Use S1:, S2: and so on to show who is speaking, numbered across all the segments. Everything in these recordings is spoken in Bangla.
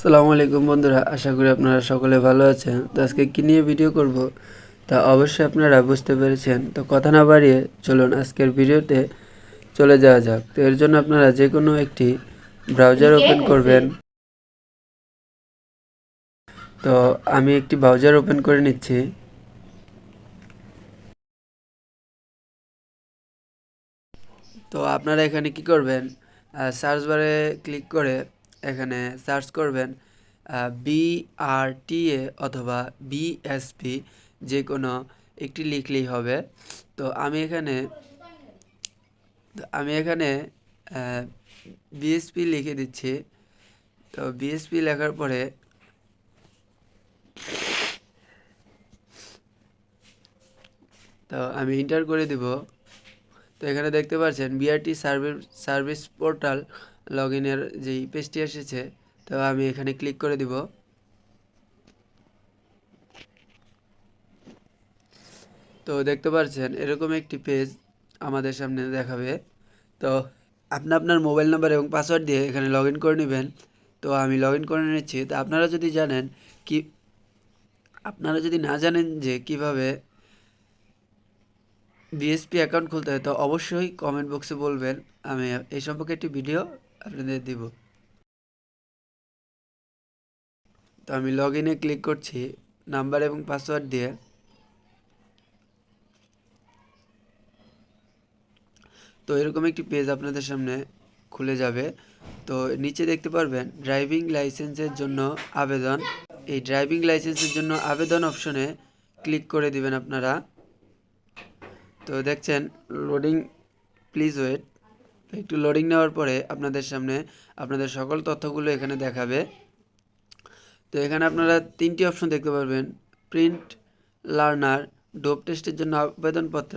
S1: সালামু আলাইকুম বন্ধুরা আশা করি আপনারা সকলে ভালো আছেন। তো আজকে কী নিয়ে ভিডিও করব? তা অবশ্যই আপনারা বুঝতে পেরেছেন। তো কথা না বাড়িয়ে চলুন আজকের ভিডিওতে চলে যাওয়া যাক। তো এর জন্য আপনারা যে কোনো একটি ব্রাউজার ওপেন করবেন। তো আমি একটি ব্রাউজার ওপেন করে নিচ্ছি। তো আপনারা এখানে কি করবেন? সার্চ বারে ক্লিক করে এখানে সার্চ করবেন বিআরটিএ অথবা বিএসপি যে কোনো একটি লিখলেই হবে। তো আমি এখানে আমি এখানে বিএসপি লিখে দিচ্ছি। তো বিএসপি লেখার পরে, তো আমি এন্টার করে দিব। তো এখানে দেখতে পাচ্ছেন BRT service service portal log ইনের যেই পেজটি এসেছে, তো আমি এখানে ক্লিক করে দিব। তো দেখতে পাচ্ছেন এরকম একটি পেজ আমাদের সামনে দেখাবে। তো আপনি আপনার মোবাইল নাম্বার এবং পাসওয়ার্ড দিয়ে এখানে লগ ইন করে নেবেন। তো আমি লগ ইন করে নিচ্ছি। তো আপনারা যদি জানেন কি, আপনারা যদি না জানেন যে কীভাবে বিএসপি অ্যাকাউন্ট খুলতে হয়, তো অবশ্যই কমেন্ট বক্সে বলবেন। আমি এই সম্পর্কে একটি ভিডিও আপনাদের দিব। তো আমি লগ ইনে ক্লিক করছি নাম্বার এবং পাসওয়ার্ড দিয়ে। তো এরকম একটি পেজ আপনাদের সামনে খুলে যাবে। তো নিচে দেখতে পারবেন ড্রাইভিং লাইসেন্সের জন্য আবেদন। এই ড্রাইভিং লাইসেন্সের জন্য আবেদন অপশনে ক্লিক করে দিবেন আপনারা। তো দেখছেন লোডিং প্লিজ ওয়েট একটু লোডিং নেওয়ার পরে আপনাদের সামনে আপনাদের সকল তথ্যগুলো এখানে দেখাবে। তো এখানে আপনারা তিনটি অপশন দেখতে পারবেন। প্রিন্ট লার্নার ডোপ টেস্টের জন্য আবেদনপত্র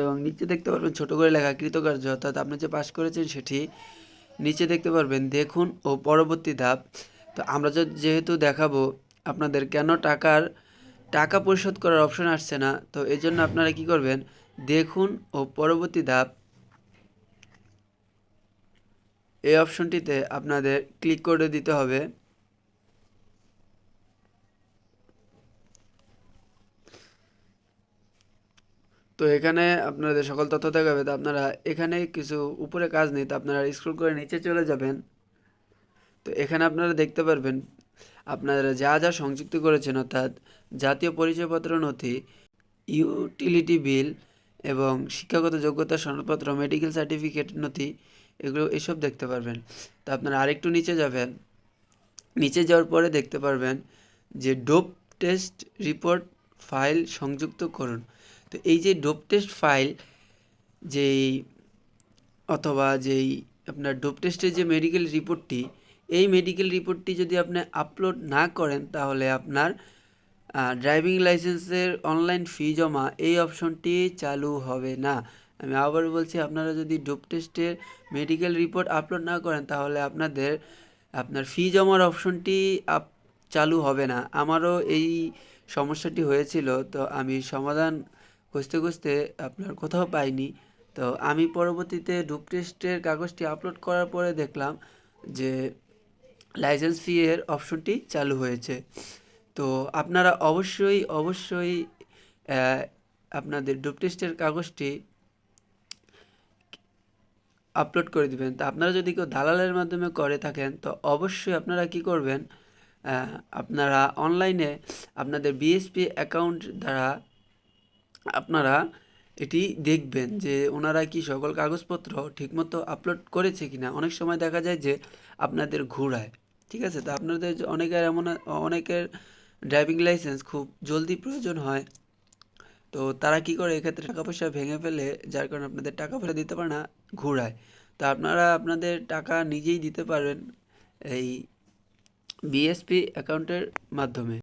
S1: এবং নিচে দেখতে পারবেন ছোট করে লেখা কৃতকার্য, অর্থাৎ আপনি যে পাশ করেছেন সেটি। নিচে দেখতে পারবেন দেখুন ও পরবর্তী ধাপ। তো আমরা যেহেতু দেখাবো আপনাদের কেন টাকার টাকা পরিশোধ করার অপশন আসছে না, তো এই জন্য আপনারা কি করবেন? দেখুন ও পরবর্তী ধাপ। এই অপশনটিতে আপনাদের ক্লিক করে দিতে হবে। তো এখানে আপনাদের সকল তথ্য দেখাবে তো আপনারা এখানে কিছু উপরে কাজ নেই, তো আপনারা স্ক্রল করে নিচে চলে যাবেন। তো এখানে আপনারা দেখতে পারবেন, আপনারা যা যা সংযুক্ত করেছেন, অর্থাৎ জাতীয় পরিচয়পত্র, নথি ইউটিলিটি বিল এবং শিক্ষাগত যোগ্যতা সনদপত্র মেডিকেল সার্টিফিকেট নথি এগুলো, এসব দেখতে পারবেন। তো আপনারা আরেকটু নিচে যাবেন। নিচে যাওয়ার পরে দেখতে পারবেন যে ডোপ টেস্ট রিপোর্ট ফাইল সংযুক্ত করুন। তো এই যে ডোপ টেস্ট ফাইল, যেই অথবা যেই আপনার ডোপ টেস্টের যে মেডিকেল রিপোর্টটি, এই মেডিকেল রিপোর্টটি যদি আপনি আপলোড না করেন, তাহলে আপনার ড্রাইভিং লাইসেন্সের অনলাইন ফি জমা এই অপশনটি চালু হবে না। আমি আবার বলছি, আপনারা যদি ডোপ টেস্টের মেডিকেল রিপোর্ট আপলোড না করেন, তাহলে আপনাদের, আপনার ফি জমার অপশনটি আপ, চালু হবে না। আমারও এই সমস্যাটি হয়েছিল, তো আমি সমাধান খুঁজতে খুঁজতে আপনার কোথাও পাইনি। তো আমি পরবর্তীতে ডুপ টেস্টের কাগজটি আপলোড করার পরে দেখলাম যে লাইসেন্স ফি এর অপশনটি চালু হয়েছে। তো আপনারা অবশ্যই অবশ্যই আপনাদের ডুপ টেস্টের কাগজটি আপলোড করে দিবেন। তা আপনারা যদি কেউ দালালের মাধ্যমে করে থাকেন, তো অবশ্যই আপনারা কি করবেন আপনারা অনলাইনে আপনাদের বিএসপি অ্যাকাউন্ট দ্বারা আপনারা এটি দেখবেন যে ওনারা কি সকল কাগজপত্র ঠিকমতো আপলোড করেছে কিনা। অনেক সময় দেখা যায় যে আপনাদের ঘোরায়, ঠিক আছে? তো আপনাদের অনেকের এমন, অনেকের ড্রাইভিং লাইসেন্স খুব জলদি প্রয়োজন হয়। তো তারা কি করে এক্ষেত্রে টাকা পয়সা ভেঙে ফেলে, যার কারণে আপনাদের টাকা পয়সা দিতে পারে না, ঘোরায়। তো আপনারা আপনাদের টাকা নিজেই দিতে পারবেন এই বিএসপি অ্যাকাউন্টের মাধ্যমে।